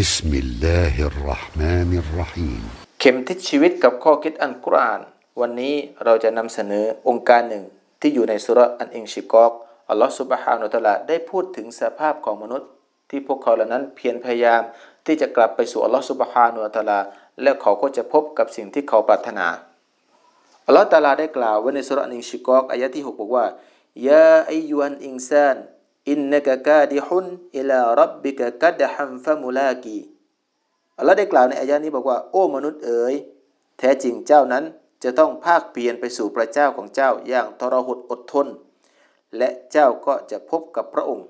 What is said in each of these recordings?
بسم الله الرحمن الرحيم เข็มทิศชีวิตกับข้อคิดอันกุรอาน วันนี้เราจะนำเสนอองค์การหนึ่ง ที่อยู่ในสุราะห์อันอิงชิกอกอัลลอฮฺสุบฮานุตะลาได้พูดถึงสภาพของมนุษย์ ที่พวกเขาเหล่านั้นเพียรพยายามที่จะกลับไปสู่อัลลอฮฺสุบฮานุตะลา และเขาก็จะพบกับสิ่งที่เขาปรารถนา อัลลอฮฺตะอาลาได้กล่าวไว้ในสุราะห์อันอิงชิกอกอายะที่ 6 บอกว่ายาอายุอันอินซาน อินนักกาดิฮุนอิลารับบิกะกัดฮัมฟะมุลากีอัลลอฮ์ได้กล่าวในอายะนี้บอกว่า โอ้มนุษย์เอ๋ยแท้จริงเจ้านั้นจะต้องภาคเพียรไปสู่พระเจ้าของเจ้าอย่างทรหดอดทน และเจ้าก็จะพบกับพระองค์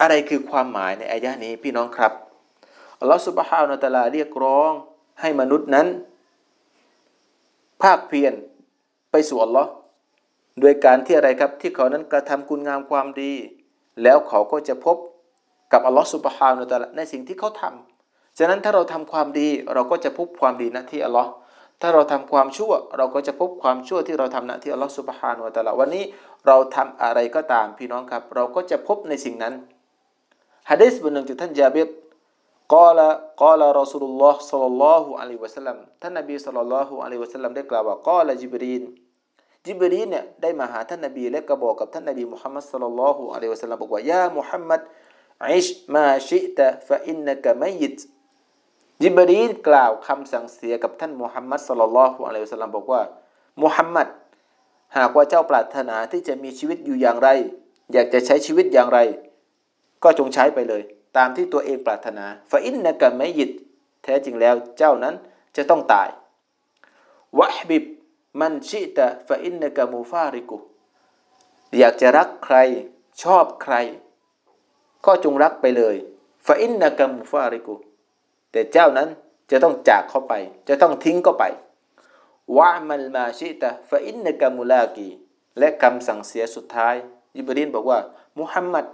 อะไรคือความหมายในอายะนี้พี่น้องครับอัลลอฮ์สุบฮาวนาตาลาเรียกร้องให้มนุษย์นั้น ภาคเพียรไปสู่อัลลอฮ์โดยการที่อะไรครับที่เขานั้นกระทำคุณงามความดี แล้วเขาก็จะพบกับอัลลอฮ์สุบฮานาตะอาลาในสิ่งที่เขาทำฉะนั้นถ้าเราทำความดีเราก็จะพบความดีณที่อัลลอฮ์ถ้าเราทำความชั่ว เราก็จะพบความชั่วที่เราทำณที่อัลลอฮ์สุบฮานุตะอาลาวันนี้เราทำอะไรก็ตามพี่น้องครับ เราก็จะพบในสิ่งนั้นฮะดีษบทหนึ่งจากท่านจาบิรกล่าวกล่าวรอสูลุลลอฮ์สัลลัลลอฮุอะลัยวะสัลลัมท่านนบีสัลลัลลอฮุอะลัยวะสัลลัมได้กล่าวว่ากล่าวจิบรีน จิบรีนเนี่ยได้มาหาท่านนบีและก็บอกกับท่านนบีมุฮัมมัดสัลลัลลอฮุอะลัยฮิวะสัลลัมบอกว่ายามุฮัมมัดอิชมาชิตะฟะอินนะกะมัยิตจิบรีนกล่าวคำสั่งเสียกับท่านมุฮัมมัดสลลัลลอฮุอะลัยฮิวะสัลลัมบอกว่ามุฮัมมัดหากว่าเจ้าปรารถนาที่จะมีชีวิตอยู่อย่างไร อยากจะใช้ชีวิตอย่างไร ก็จงใช้ไปเลย ตามที่ตัวเองปรารถนาฟาอินนะกะไม่ยิดแท้จริงแล้วเจ้านั้นจะต้องตายวะฮบิบ มันชิตะฟาอินนกะมูฟาริกุ อยากจะรักใครชอบใคร ก็จงรักไปเลยฟาอินนกะมูฟาริกุ แต่เจ้านั้นจะต้องจากเขาไป จะต้องทิ้งก็ไปวะมัลมาชิตะฟะอินนกะมุลากีและคำสั่งเสียสุดท้ายยิบรีนบอกว่า มุฮัมมัด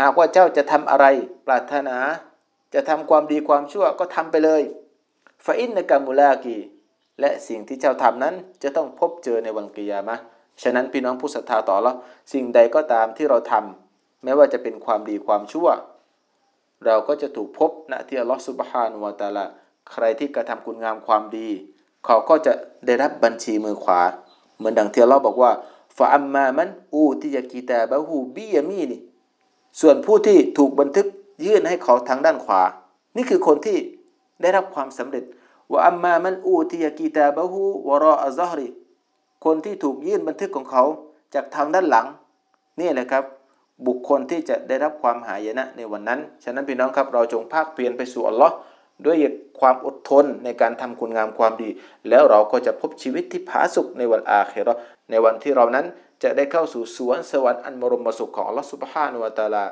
หากว่าเจ้าจะทำอะไรปรารถนา จะทำความดีความชั่วก็ทำไปเลยฟะอินนกะมุลากี และสิ่งที่เจ้าทำนั้นจะต้องพบเจอในวันกิยามะฉะนั้นพี่น้องผู้ศรัทธาต่อละสิ่งใดก็ตามที่เราทำแม้ว่าจะเป็นความดีความชั่ว เราก็จะถูกพบณที่อัลลอฮฺสุบฮานุวาตาลาใครที่กระทำคุณงามความดี เขาก็จะได้รับบัญชีมือขวา เหมือนดังที่อัลอฮฺบอกว่าฟาอัมมามันอูติยากีตาบะฮูบียามีนี่ส่วนผู้ที่ถูกบันทึกยื่นให้เขาทางด้านขวา นี่คือคนที่ได้รับความสำเร็จ ว่าอัมมามันอูติยากีตาบะฮูวรออัซฮรีคนที่ถูกยื่นบันทึกของเขาจากทางด้านหลัง นี่แหละครับ บุคคลที่จะได้รับความหายนะในวันนั้น ฉะนั้นพี่น้องครับเราจงภาคเพียรไปสู่อัลลอฮ์ด้วยความอดทนในการทำคุณงามความดี แล้วเราก็จะพบชีวิตที่ผาสุกในวันอาเคราะห์ในวันที่เรานั้นจะได้เข้าสู่สวนสวรรค์อันมรมสุขของอัลลอฮ์สุบฮานุวะตาลา